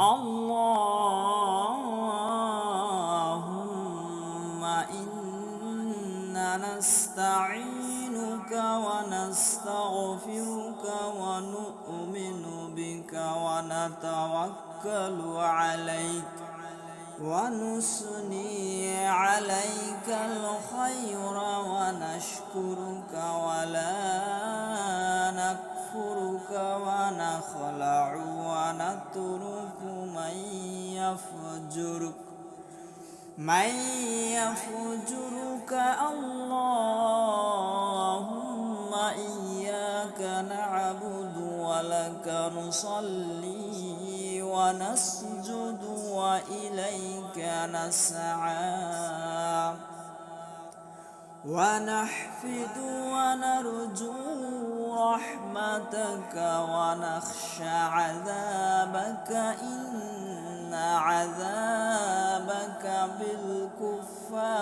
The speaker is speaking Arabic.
اللهم إنا نستعينك ونستغفرك ونؤمن بك ونتوكل عليك ونثني عليك الخير ونشكرك ولا نكفرك ونخلع ونترك من يفجرك من يفجرك اللهم إياك نعبد ولك نصلي ونسجد وإليك نسعى ونحفد ونرجو رحمتك ونخشى عذابك إن عذابك بالكفار.